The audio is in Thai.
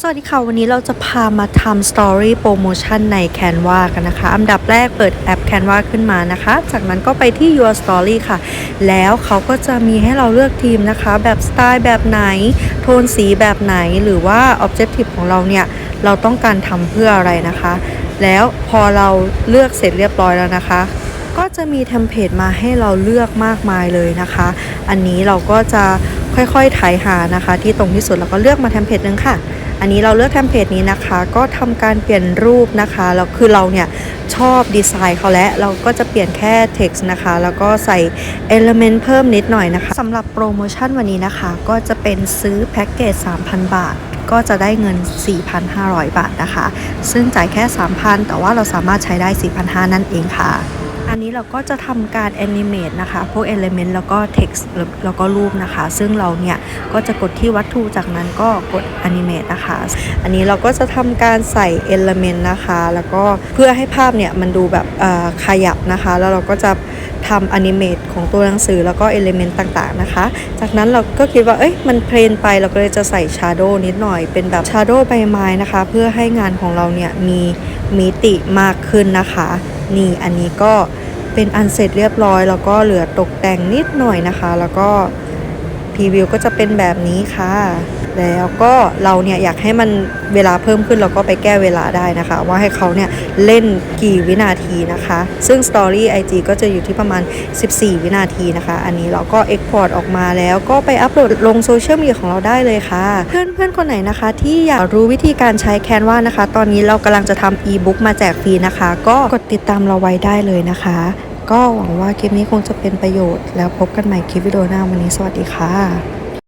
สวัสดีค่ะ วันนี้เราจะพามาทำ Story Promotion ใน Canva กันนะคะ อันดับแรกเปิดแอป Canva ขึ้นมานะคะ จากนั้นก็ไปที่ Your Story ค่ะ แล้วเขาก็จะมีให้เราเลือกทีมนะคะ แบบสไตล์แบบไหน โทนสีแบบไหนหรือว่า Objective ของเราเนี่ย เราต้องการทำเพื่ออะไรนะคะ แล้วพอเราเลือกเสร็จเรียบร้อยแล้วนะคะ ก็จะมีเทมเพลตมาให้เราเลือกมากมายเลยนะคะ อันนี้เราก็จะค่อยๆไถ่ายหานะคะ ที่ตรงที่สุดแล้วก็เลือกมาเทมเพลตหนึงค่ะ อันนี้เราเลือกเทมเพลตนี้นะคะ ก็ทำการเปลี่ยนรูปนะคะแล้วคือเราเนี่ยชอบดีไซน์เขาแล้วเราก็จะเปลี่ยนแค่ text นะคะ แล้วก็ใส่ element เพิ่มนิดหน่อยนะคะสำหรับโปรโมชั่นวันนี้นะคะ ก็จะเป็นซื้อแพ็กเกจ 3,000 บาทก็จะได้เงิน 4,500 บาทนะคะ ซึ่งจ่ายแค่ 3,000 แต่ว่าเราสามารถใช้ได้ 4,500 นั่นเองค่ะ อันนี้เราก็จะทำการแอนิเมตนะคะ พวก Element แล้วก็ Text แล้วแล้วก็รูปนะคะ ซึ่งเราเนี่ยก็จะกดที่วัตถุจากนั้นก็กด Animate นะคะ อันนี้เราก็จะทำการใส่ Element นะคะ แล้วก็เพื่อให้ภาพเนี่ยมันดูแบบขยับนะคะ แล้วเราก็จะทำ Animate ของตัวหนังสือแล้วก็ Element ต่างๆนะคะ จากนั้นเราก็คิดว่า เอ้ย มันเพลนไปเราก็เลยจะใส่ Shadow นิดหน่อย เป็นแบบ Shadow ใบไม้นะคะ เพื่อให้งานของเราเนี่ยมีมิติมากขึ้นนะคะ นี่อันนี้ก็เป็นอันเสร็จเรียบร้อย แล้วก็เหลือตกแต่งนิดหน่อยนะคะ แล้วก็ พรีวิวก็จะเป็นแบบนี้ค่ะ แล้วก็เราเนี่ยอยากให้มันเวลาเพิ่มขึ้นเราก็ไปแก้เวลาได้นะคะ ว่าให้เขาเนี่ยเล่นกี่วินาทีนะคะ ซึ่ง Story IG ก็จะอยู่ที่ประมาณ 14 วินาทีนะคะ อันนี้เราก็ Export ออกมาแล้วก็ไปอัปโหลดลงโซเชียลมีเดียของเราได้เลยค่ะ เพื่อนเพื่อนๆคนไหนนะคะที่อยากรู้วิธีการใช้ Canva นะคะ ตอนนี้เรากำลังจะทำ e-book มาแจกฟรีนะคะ ก็กดติดตามเราไว้ได้เลยนะคะ ก็หวังว่าคลิปนี้คงจะเป็นประโยชน์ แล้วพบกันใหม่คลิปวิดีโอหน้าวันนี้สวัสดีค่ะ